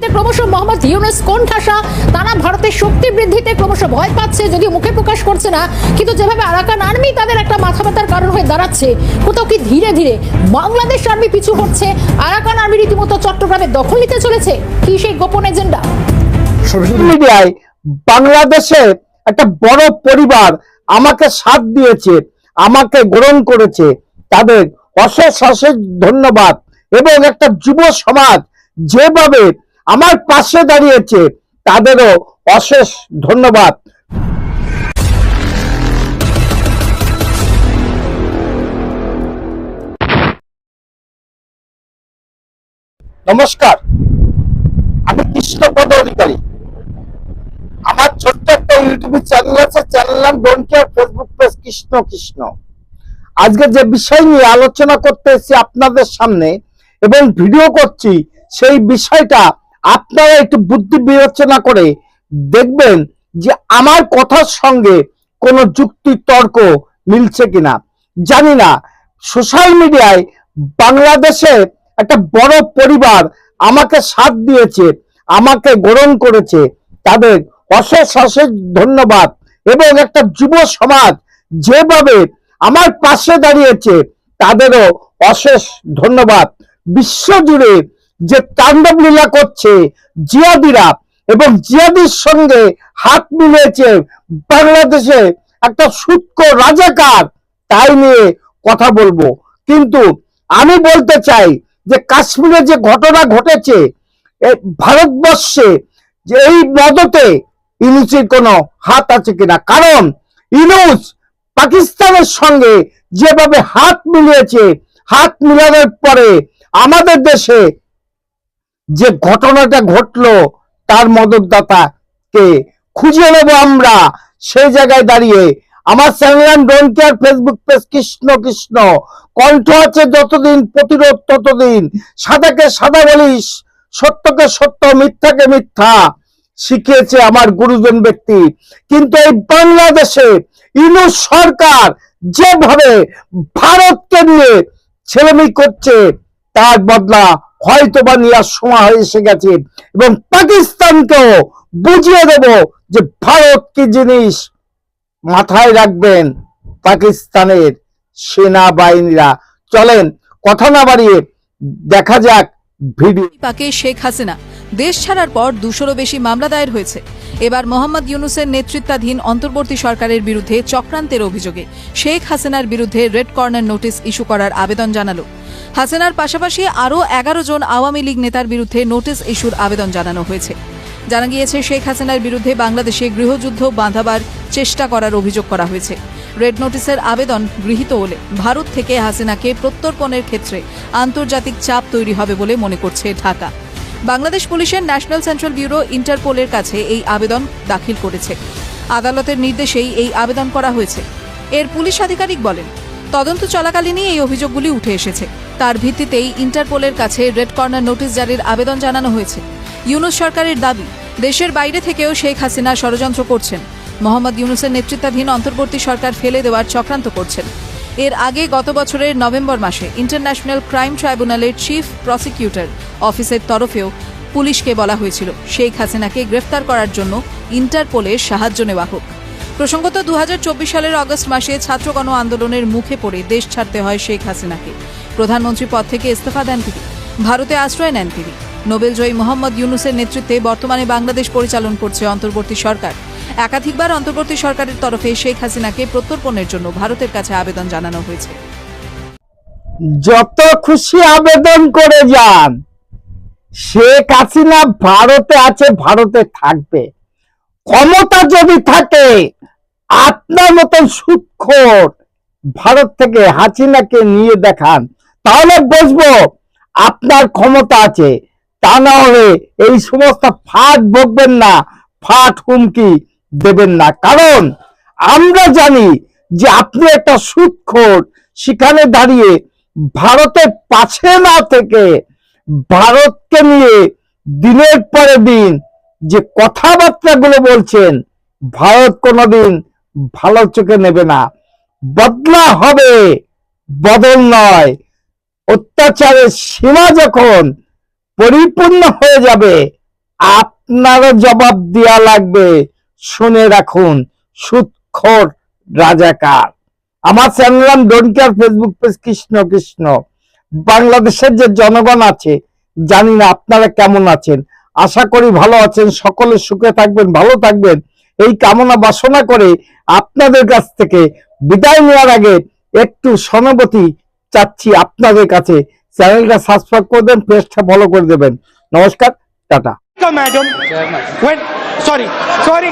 ক্রমশ মুখে প্রকাশ করছে না। কিন্তু যেভাবে আরাকান আর্মি তাদের একটা মাথা ব্যথার কারণ হয়ে দাঁড়াচ্ছে, কোথাও ধীরে ধীরে বাংলাদেশ আর্মি হচ্ছে? আরাকান আর্মি রীতিমতো চট্টগ্রামে দখল চলেছে? কি সেই গোপন এজেন্ডা? সোশ্যাল মিডিয়ায় একটা বড় পরিবার আমাকে সাথ দিয়েছে, আমাকে গ্রহণ করেছে। তাদের অশেষ অশেষ ধন্যবাদ। এবং একটা যুব সমাজ যেভাবে আমার পাশে দাঁড়িয়েছে তাদেরও অশেষ ধন্যবাদ। নমস্কার, আমি কৃষ্ণপদ অধিকারী আমার ছোট্ট একটা ইউটিউব চ্যানেল আছে চ্যানেল নাম don't Facebook page Krishna Krishna. আজকে যে বিষয় নিয়ে আলোচনা করতে এসেছি আপনাদের সামনে এবং ভিডিও করছি, সেই বিষয়টা আপনারা একটু বুদ্ধি বিবেচনা করে দেখবেন যে আমার কথার সঙ্গে কোনো যুক্তি তর্ক মিলছে কিনা। জানি না, সোশ্যাল মিডিয়ায় বাংলাদেশে একটা বড় পরিবার আমাকে সাথ দিয়েছে, আমাকে গ্রহণ করেছে, তাদের অশেষ অশেষ ধন্যবাদ এবং একটা যুব সমাজ যেভাবে আমার পাশে দাঁড়িয়েছে, তাদেরও অশেষ ধন্যবাদ। বিশ্বজুড়ে যে তাণ্ডব লীলা করছে জিয়াদিরা এবং জিয়াদির সঙ্গে হাত মিলিয়েছে বাংলাদেশে একটা সূক্ষ্ম রাজাকার, তাই নিয়ে কথা বলব। কিন্তু আমি বলতে চাই যে কাশ্মীরে যে ঘটনা ঘটেছে ভারতবর্ষে যে এই মদতে ইনুসের কোনো হাত আছে কিনা? কারণ ইনুস পাকিস্তানের সঙ্গে যেভাবে হাত মিলিয়েছে, হাত মিলানোর পরে আমাদের দেশে যে ঘটনাটা ঘটলো তার মদতদাতাকে খুঁজে নেব আমরা। সেই জায়গায় দাঁড়িয়ে আমার channel don't care Facebook page Krishna Krishna. কণ্ঠ আছে যতদিন, প্রতিরোধ ততদিন। সাদাকে সাদা বলিস, সত্যকে সত্য, মিথ্যাকে মিথ্যা শিখিয়েছে আমার গুরুজন ব্যক্তি। কিন্তু এই বাংলাদেশে ইনু সরকার যেভাবে ভারতকে নিয়ে ছেলেমি করছে তার বদলা হয়তো বা নেওয়ার সময় হয়ে এসে গেছে। এবং পাকিস্তানকেও বুঝিয়ে দেব যে ভারত কি জিনিস মাথায় রাখবেন পাকিস্তানের সেনাবাহিনীরা। চলেন, কথা না বাড়িয়ে দেখা যাক ভিডিও। পাকে শেখ হাসিনা, দেশ ছাড়ার পর দুশোরও বেশি মামলা দায়ের হয়েছে। এবার মোহাম্মদ ইউনুসের নেতৃত্বাধীন অন্তর্বর্তী সরকারের বিরুদ্ধে চক্রান্তের অভিযোগে শেখ হাসিনার বিরুদ্ধে রেড কর্নার নোটিশ ইস্যু করার আবেদন জানালো। হাসিনার পাশাপাশি আরও এগারো জন আওয়ামী লীগ নেতার বিরুদ্ধে নোটিশ ইস্যুর আবেদন জানানো হয়েছে। জানা গিয়েছে, শেখ হাসিনার বিরুদ্ধে বাংলাদেশে গৃহযুদ্ধ বাঁধাবার চেষ্টা করার অভিযোগ করা হয়েছে। রেড নোটিসের আবেদন গৃহীত হলে ভারত থেকে হাসিনাকে প্রত্যর্পণের ক্ষেত্রে আন্তর্জাতিক চাপ তৈরি হবে বলে মনে করছে ঢাকা। বাংলাদেশ পুলিশের ন্যাশনাল সেন্ট্রাল ব্যুরো ইন্টারপোলের কাছে এই আবেদন দাখিল করেছে। আদালতের নির্দেশেই এই আবেদন করা হয়েছে। এর পুলিশ আধিকারিক বলেন তদন্ত চলাকালীনই এই অভিযোগগুলি উঠে এসেছে। তার ভিত্তিতেই ইন্টারপোলের কাছে রেড কর্নার নোটিশ জারির আবেদন জানানো হয়েছে। ইউনুস সরকারের দাবি, দেশের বাইরে থেকেও শেখ হাসিনা ষড়যন্ত্র করছেন। মোহাম্মদ ইউনুসের নেতৃত্বাধীন অন্তর্বর্তী সরকার ফেলে দেওয়ার চক্রান্ত করছেন। এর আগে গত বছরের নভেম্বর মাসে ইন্টারন্যাশনাল ক্রাইম ট্রাইব্যুনালের চিফ প্রসিকিউটর অফিসের তরফেও পুলিশকে বলা হয়েছিল, শেখ হাসিনাকে গ্রেফতার করার জন্য ইন্টারপোলের সাহায্য নেওয়া হোক। প্রসঙ্গত, দুহাজার চব্বিশ সালের অগস্ট মাসে ছাত্র গণ আন্দোলনের মুখে পড়ে দেশ ছাড়তে হয় শেখ হাসিনাকে। প্রধানমন্ত্রী পদ থেকে ইস্তফা দেন তিনি। ভারতে আশ্রয় নেন তিনি। নোবেলজয়ী মোহাম্মদ ইউনুসের নেতৃত্বে বর্তমানে বাংলাদেশ পরিচালন করছে অন্তর্বর্তী সরকার। একাধিকবার অন্তর্বর্তী সরকারের তরফে শেখ হাসিনাকে প্রত্যর্পণের জন্য ভারতের কাছে আবেদন জানানো হয়েছে। যত খুশি আবেদন করে যান। শেখ হাসিনা ভারতে আছে, ভারতে থাকবে। ক্ষমতা যদি থাকে আপনার মতন সুৎখোর ভারত থেকে হাসিনাকে নিয়ে দেখান। তাহলে বুঝব আপনার ক্ষমতা আছে। তা না হলে এই সমস্ত ফাট বকবেন না ফাট হুমকি দেবেন না। কারণ আমরা জানি যে আপনি একটা সুৎখোর, সেখানে দাঁড়িয়ে ভারতের পাশে না থেকে ভারতকে নিয়ে দিনের পরে দিন যে কথাবার্তাগুলো বলছেন, ভারত কোনোদিন ভালো চোখে নেবে না। বদলা হবে, বদল নয়। অত্যাচারের সীমা যখন পরিপূর্ণ হয়ে যাবে, আপনারও জবাব দেওয়া লাগবে। শুনে রাখুন, সুৎখর রাজাকার। আমার চ্যানেল নাম don't care Facebook page Krishna Krishna. বাংলাদেশের যে জনগণ আছে, জানি না আপনারা কেমন আছেন। আশা করি ভালো আছেন। সকলে সুখে থাকবেন, ভালো থাকবেন। এই কামনা বাসনা করে আপনাদের কাছ থেকে বিদায় নেওয়ার আগে একটু সনবতি চাচ্ছি আপনাদের কাছে। চ্যানেলটা সাবস্ক্রাইব করে দেন পেজটা ফলো করে দেবেন। নমস্কার টাটা। Madam sorry sorry.